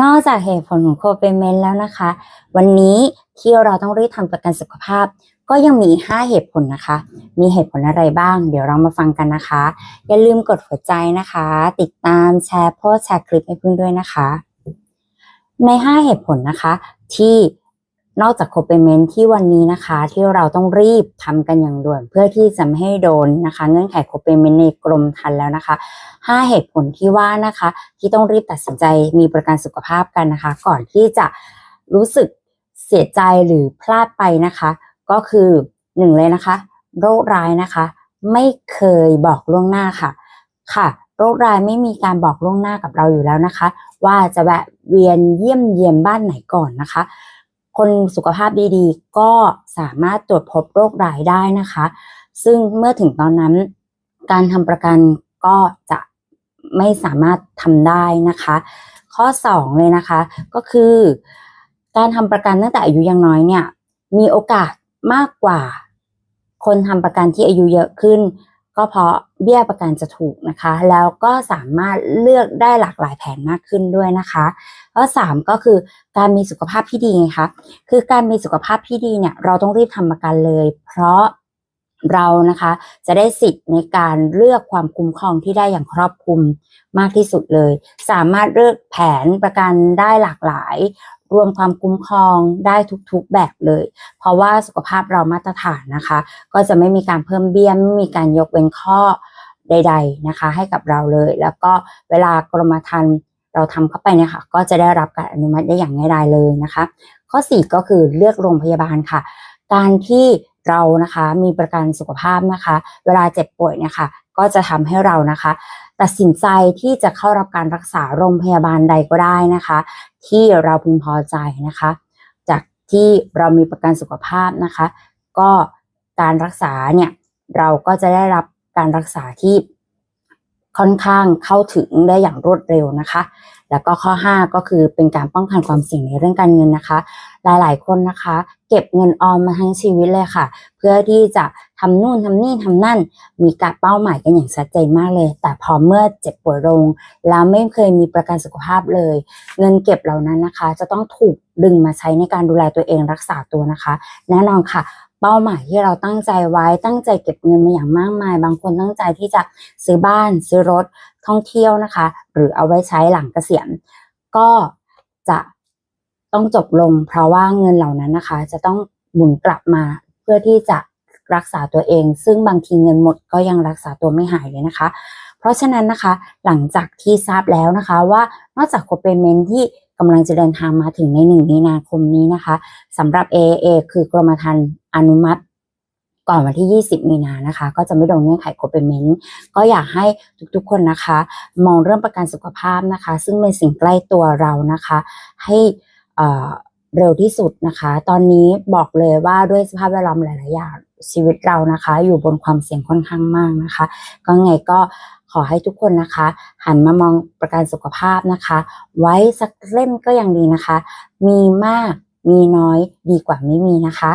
นอกจากเหตุผลของโคเปเมนแล้วนะคะ วันนี้ที่เราต้องรีบทำประกันสุขภาพ ก็ยังมี 5 เหตุผลนะคะ มีเหตุผลอะไรบ้าง เดี๋ยวเรามาฟังกันนะคะ อย่าลืมกดหัวใจนะคะ ติดตามแชร์โพสแชร์คลิปให้เพื่อนด้วยนะคะ ใน 5 เหตุผลนะคะ ที่ นอกจากโคเปเมนที่วันนี้นะคะ ที่เราต้องรีบทำกันอย่างด่วน เพื่อที่จะไม่ให้โดนนะคะ เงื่อนไขโคเปเมนในกรมทันแล้วนะคะ 5 เหตุผลที่ว่านะคะ ที่ต้องรีบตัดสินใจมีประกันสุขภาพกันนะคะ ก่อนที่จะรู้สึกเสียใจหรือพลาดไปนะคะ ก็คือหนึ่งเลยนะคะ โรคร้ายนะคะ ไม่เคยบอกล่วงหน้าค่ะ ค่ะโรคร้ายไม่มีการบอกล่วงหน้ากับเราอยู่แล้วนะคะ ว่าจะแวะเวียนเยี่ยมเยียมบ้านไหนก่อนนะคะ คนสุขภาพดีๆ ก็สามารถตรวจพบโรคร้ายได้นะคะ ซึ่งเมื่อถึงตอนนั้น การทำประกันก็จะไม่สามารถทำได้นะคะ ข้อ 2 เลยนะคะ ก็คือการทำประกันตั้งแต่อายุยังน้อยเนี่ย มีโอกาสมากกว่า คนทำประกันที่อายุเยอะขึ้น ก็เพราะเบี้ยประกันจะถูกนะคะ แล้วก็สามารถเลือกได้หลากหลายแผนมากขึ้นด้วยนะคะข้อสามก็คือการมีสุขภาพที่ดีไงคะคือการมีสุขภาพที่ดีเนี่ยเราต้องรีบทำประกันเลย เพราะเรานะคะจะได้สิทธิ์ในการเลือกความคุ้มครองที่ได้อย่างครอบคลุมมากที่สุดเลย สามารถเลือกแผนประกันได้หลากหลาย รวมความคุ้มครองได้ทุกๆแบบเลย เพราะว่าสุขภาพเรามาตรฐานนะคะ ก็จะไม่มีการเพิ่มเบี้ยไม่มีการยกเว้นข้อใด ๆนะคะ ให้กับเราเลย แล้วก็เวลากรมธรรม์เราทำเข้าไปเนี่ยค่ะ ก็จะได้รับการอนุมัติได้อย่างง่ายดายเลยนะคะ ข้อ 4 ก็คือเลือกโรงพยาบาลค่ะ การที่เรานะคะมีประกันสุขภาพนะคะ เวลาเจ็บป่วยเนี่ยค่ะ ก็จะทำให้เรานะคะ ตัดสินใจที่จะเข้ารับการรักษาโรงพยาบาลใดก็ได้นะคะ ที่เราพึงพอใจนะคะ จากที่เรามีประกันสุขภาพนะคะ ก็การรักษาเนี่ยเราก็จะได้รับการรักษาที่ค่อนข้างเข้าถึงได้อย่างรวดเร็วนะคะ แล้วก็ข้อ 5 ก็คือเป็นการป้องกันความเสี่ยงในเรื่องการเงินนะคะ หลายๆ คนนะคะ เก็บเงินออมมาทั้งชีวิตเลยค่ะ เพื่อที่จะทำนู่นทำนี่ทำนั่น มีการเป้าหมายกันอย่างชัดเจนมากเลย แต่พอเมื่อเจ็บป่วยลง แล้วไม่เคยมีประกันสุขภาพเลย เงินเก็บเหล่านั้นนะคะ จะต้องถูกดึงมาใช้ในการดูแลตัวเองรักษาตัวนะคะ แน่นอนค่ะ เป้าหมายที่เราตั้งใจไว้ตั้งใจเก็บเงินมาอย่างมากมาย บางคนตั้งใจที่จะซื้อบ้าน ซื้อรถท่องเที่ยวนะคะ หรือเอาไว้ใช้หลังเกษียณ ก็จะต้องจบลง เพราะว่าเงินเหล่านั้นนะคะ จะต้องหมุนกลับมาเพื่อที่จะรักษาตัวเอง ซึ่งบางทีเงินหมดก็ยังรักษาตัวไม่หายเลยนะคะ เพราะฉะนั้นนะคะหลังจากที่ทราบแล้วนะคะว่านอกจากโคเปเมนที่ กำลังจะเดินทางมาถึงในหนึ่งมีนาคมนี้นะคะสำหรับ AA คือกรมธรรม์อนุมัติก่อนวันที่ 20 มีนานะคะ ก็จะไม่โดนเงื่อนไขโคเปเมนต์ก็อยากให้ทุกๆคนนะคะ มองเรื่องประกันสุขภาพนะคะ ซึ่งเป็นสิ่งใกล้ตัวเรานะคะ ให้อ่า เร็วที่สุดนะคะ ตอนนี้บอกเลยว่าด้วยสภาพแวดล้อมหลาย ๆ อย่างชีวิตเรานะคะ อยู่บนความเสี่ยงค่อนข้างมากนะคะ ก็ไงก็ขอให้ทุกคนนะคะ หันมามองประกันสุขภาพนะคะ ไว้สักเล่มก็ยังดีนะคะ มีมากมีน้อยดีกว่าไม่มีนะคะ